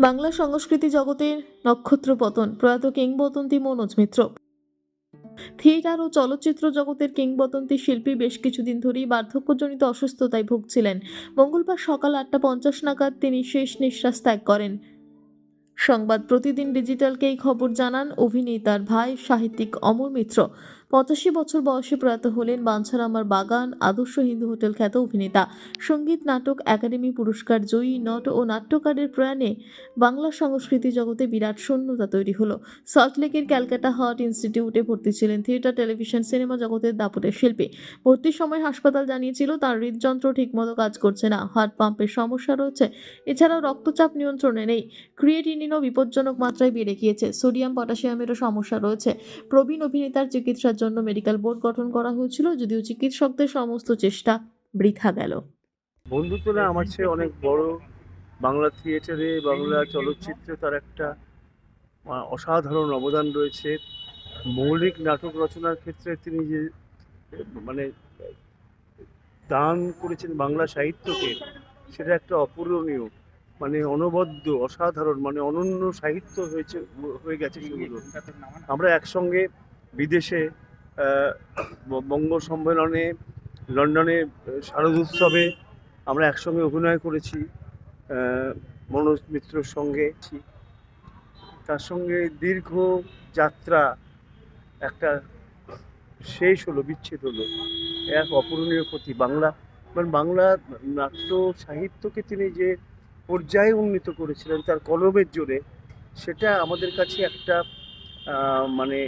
বাংলা সংস্কৃতি জগতের নক্ষত্র পতন, প্রয়াত কিংবদন্তি মনোজ মিত্র। থিয়েটার ও চলচ্চিত্র জগতের কিংবদন্তি শিল্পী বেশ কিছুদিন ধরেই বার্ধক্যজনিত অসুস্থতায় ভুগছিলেন। মঙ্গলবার সকাল আটটা পঞ্চাশ নাগাদ তিনি শেষ নিঃশ্বাস ত্যাগ করেন। সংবাদ প্রতিদিন ডিজিটালকে এই খবর জানান অভিনেতার ভাই সাহিত্যিক অমর মিত্র। পঁচাশি বছর বয়সে প্রয়াত হলেন বাঞ্ছার আমার বাগান, আদর্শ হিন্দু হোটেল খ্যাত অভিনেতা। সংগীত, নাটক, একাডেমি পুরস্কার, জয়ী নট ও নাট্যকারের প্রয়াণে বাংলা সংস্কৃতি জগতে বিরাট শূন্যতা তৈরি হলো। সল্টলেকের ক্যালকাটা হার্ট ইনস্টিটিউটে ভর্তি ছিলেন থিয়েটার, টেলিভিশন, সিনেমা জগতের দাপটের শিল্পী। ভর্তির সময় হাসপাতাল জানিয়েছিল, তার হৃদযন্ত্র ঠিকমতো কাজ করছে না। হার্ট পাম্পের সমস্যা রয়েছে, এছাড়াও রক্তচাপ নিয়ন্ত্রণে নেই। ক্রিয়েটিনিনও বিপজ্জনক মাত্রায় বেড়ে গিয়েছে। সোডিয়াম, পটাশিয়ামেরও সমস্যা রয়েছে। প্রবীণ অভিনেতার চিকিৎসার জন্য মেডিকেল বোর্ড গঠন করা হয়েছিল, যদিও চিকিৎসকদের সমস্ত চেষ্টা বৃথা গেল। বন্ধুত্বরা আমার চেয়ে অনেক বড় বাংলা থিয়েটারে, বাংলা চলচ্চিত্রে তার একটা অসাধারণ অবদান রয়েছে। মৌলিক নাটক রচনার ক্ষেত্রে তিনি যে মানে দান করেছেন বাংলা সাহিত্যকে, সেটা একটা অপূরণীয় মানে অনবদ্য, অসাধারণ মানে অনন্য সাহিত্য হয়েছে, হয়ে গেছে সেগুলো। আমরা একসঙ্গে বিদেশে বঙ্গ সম্মেলনে, লন্ডনে শারদ উৎসবে আমরা একসঙ্গে অভিনয় করেছি মনোজ মিত্রর সঙ্গে। তার সঙ্গে দীর্ঘ যাত্রা একটা শেষ হলো, বিচ্ছেদ হলো। এক অপূরণীয় ক্ষতি। বাংলা মানে বাংলা নাট্য সাহিত্যকে তিনি যে পর্যায়ে উন্নীত করেছিলেন, তার কলমের জোরে, সেটা আমাদের কাছে একটা মানে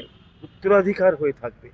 উত্তরাধিকার হয়ে থাকবে।